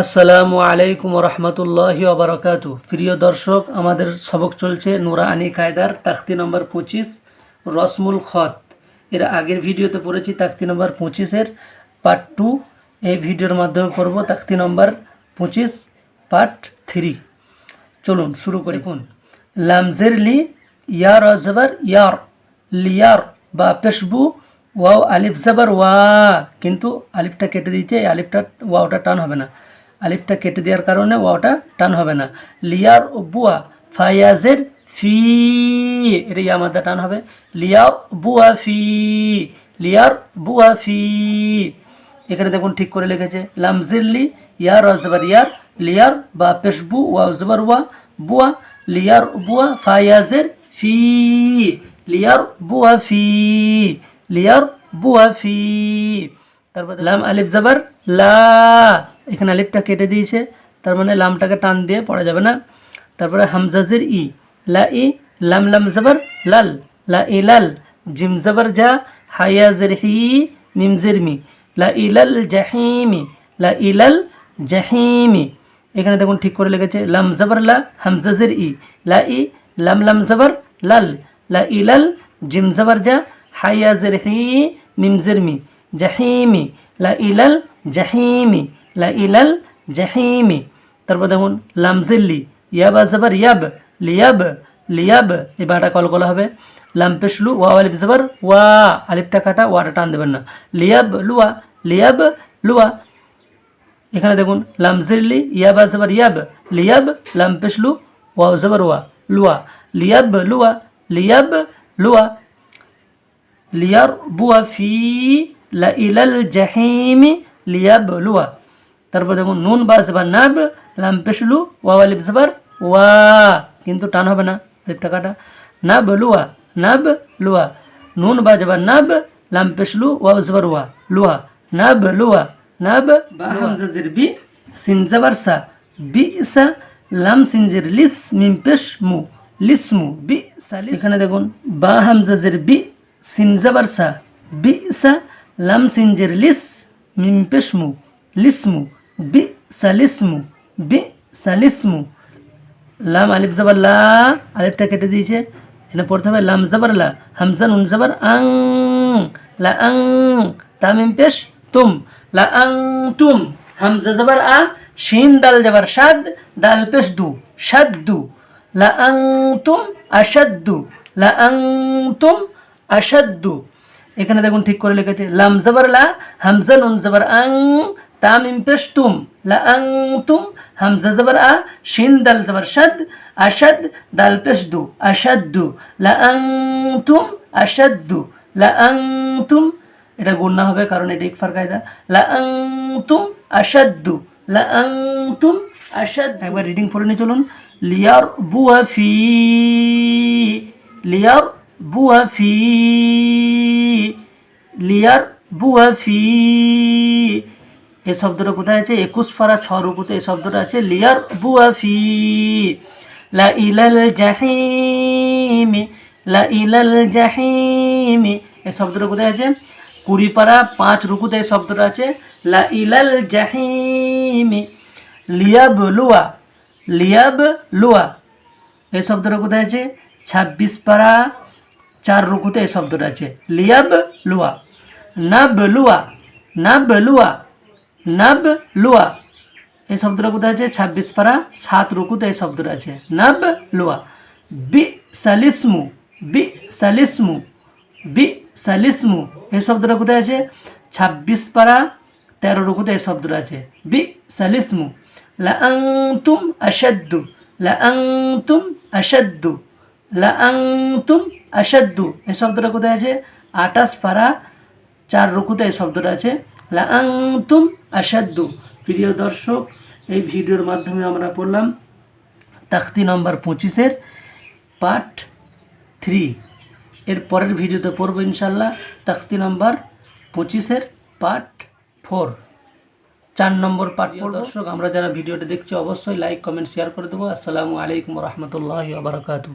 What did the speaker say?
আসসালামু আলাইকুম রহমতুল্লাহ আবরকাতু প্রিয় দর্শক, আমাদের সবক চলছে নুরানি কায়দার তাখতি নম্বর পঁচিশ, রসমুল খত। এর আগের ভিডিওতে পড়েছি তাখতি নম্বর পঁচিশের পার্ট টু এই ভিডিওর মাধ্যমে পড়ব তাখতি নম্বর পঁচিশ পার্ট থ্রি চলুন, শুরু করি কোন? লামজের লি ইয়ার অজবর ইয়ার, লিয়ার, বা পেশবু, ওয়াও আলিফ জাবার, ওয়া। কিন্তু আলিফটা কেটে দিয়েছে, এই আলিফটা, ওয়াওটা টান হবে না। আলিফটা কেটে দেওয়ার কারণে ওয়াওটা টান হবে না। লিয়ার বুয়া ফায়াজের ফি এটা ইয়া মাদ্দা টান হবে। লিয়ার বুয়া ফি, লিয়ার বুয়া ফি। এখানে দেখুন ঠিক করে লিখেছে লামজিল্লি ইয়ার অজবার ইয়ার, লিয়ার বা পেশবু ওয়া জবর ওয়া, বুয়া, লিয়ার বুয়া ফায়াজের ফি, লিয়ার বুয়া ফি, লিয়ার বুয়া ফি। তারপর লাম আলিফ জাবার লা এখানে আলিফটা কেটে দিয়েছে, তার মানে লামটাকে টান দিয়ে পড়া যাবে না। তারপরে হামজাজের ই, লা ই, লাম লাম, জাবার, লাল, লা ই, লাল, জিম, জাবার যা হায়াজের হি মিমজের মি, লা ইলাল জাহিমি লা ইলাল জাহিমি এখানে দেখুন ঠিক করে লেগেছে, লাম, জাবার, লা, হামজাজের ই, লা ই, লাম লাম, জাবার, লাল, লা ইলাল জিম, জাবার যা হায়াজের হি মিমজের মি জাহিমি লা ইলাল জাহিমি লা ইলাল জাহিমি। তারপর দেখুন লামজিল্লি ইয়াব জাবার ইয়াব, লিয়াব লিয়াব, এই বাটা কলকলা হবে। লাম পেশলু ওয়া আলিফ জাবার, ওয়া, আলিফটা কাটা, ওয়াটা টান দেবেন না। লিয়াব, লুয়া লিয়াব, লুয়া। এখানে দেখুন লামজিল্লি ইয়াব জাবার ইয়াব, লিয়াব, লাম পেশলু ওয়া জাবার, ওয়া, লুয়া। লিয়াব লুয়া লিয়াব, লুয়া। লিয়ার বুয়া ফি লা ইলাল জাহিমি, লিয়াব, লুয়া। তারপর দেখুন নুন বা জবার নাব লাম পেশলু ওয়া আলিফ জবার ওয়া। কিন্তু টান হবে না আলিফটা কাটা নাব লুয়া নাব লুয়া। নুন বা জবার নাব লাম পেশলু ওয়া জবার ওয়া লুয়া। নাব লুয়া নাব বা হামজা জির বি। সিন জবার সা বি সা লাম সিনজের লিস মিম পেশ মু লিসমু বি সালিস এখানে দেখুন বা হামজা জির বি সিন জবার সা বি সা লাম সিনজের লিস মিম পেশ মু লিসমু বি সালিসমু বি লাম আলিফ জাবার লা, আলিফটা কেটে দিয়েছে। এখানে পড়তে হবে লাম জাবার লা হামজা নুন জাবার আং, লা আং, তামিম পেশ তুম, লা আং তুম। হামজা জাবার আ, শিন দাল জাবার সাদ, দাল পেশ দু সাদ্দু লা আং তুম আসাদ্দু লা আং তুম আসাদ্দু এখানে দেখুন ঠিক করে লিখেছে, লাম জাবার লা, হামজা নুন জাবার আং তামিম পেশ তুম লা আংতুম হামজা জাবার আ, শিন দাল জাবার সাদ আসাদ দাল পেশ দু আসাদ্দু লা আং তুম আসাদ্দু লা আংতুম এটা গুণনা হবে কারণ এটা ইকফার কায়দা। লা আং তুম আসাদ্দু লা একবার রিডিং পড়ে নিয়ে চলুন। লিয়ার বুয়া ফি লিয়ার বুয়া ফি লিয়ার বুয়া ফি। এই শব্দটা কোথায় আছে? একুশ ফারা ছ রুকুতে এই শব্দটা আছে লিয়ার বুয়া ফি লা ইলাল জাহিমি লা ইলাল জাহিমি এই শব্দটা কোথায় আছে? কুড়ি পারা পাঁচ রুকুতে এই শব্দটা আছে লা ইলাল জাহিমি লিয়াব লুয়া লিয়াব লুয়া এই শব্দটা কোথায় আছে? ছাব্বিশ পারা চার রুকুতে এই শব্দটা আছে লিয়াব লুয়া নাব লুয়া না লুয়া নাব লুয়া। এই শব্দটা কোথায় আছে? ছাব্বিশ পারা সাত রুকুতে এই শব্দটা আছে। নাব লুয়া। বি সালিসমু বি সালিসমু বি সালিসমু এই শব্দটা কোথায় আছে? ছাব্বিশ পারা তেরো রুকুতে এই শব্দটা আছে। বি সালিসমু লা আসাদ্দু লা আসাদ্দু লা আসাদ্দু এই শব্দটা কোথায় আছে? আটাশ পারা চার রুকুতে এই শব্দটা আছে। লা আং তুম আসাদ্দু প্রিয় দর্শক এই ভিডিওর মাধ্যমে আমরা পড়লাম তাখতি নম্বর পঁচিশের পার্ট থ্রি। এর পরের ভিডিওতে পড়ব ইনশাল্লাহ তাখতি নম্বর পঁচিশের পার্ট ফোর। চার নম্বর পার্ট দর্শক আমরা যারা ভিডিওটা দেখছি অবশ্যই লাইক কমেন্ট শেয়ার করে দেবো। আসসালামু আলাইকুম রহমতুল্লাহ বারকাতু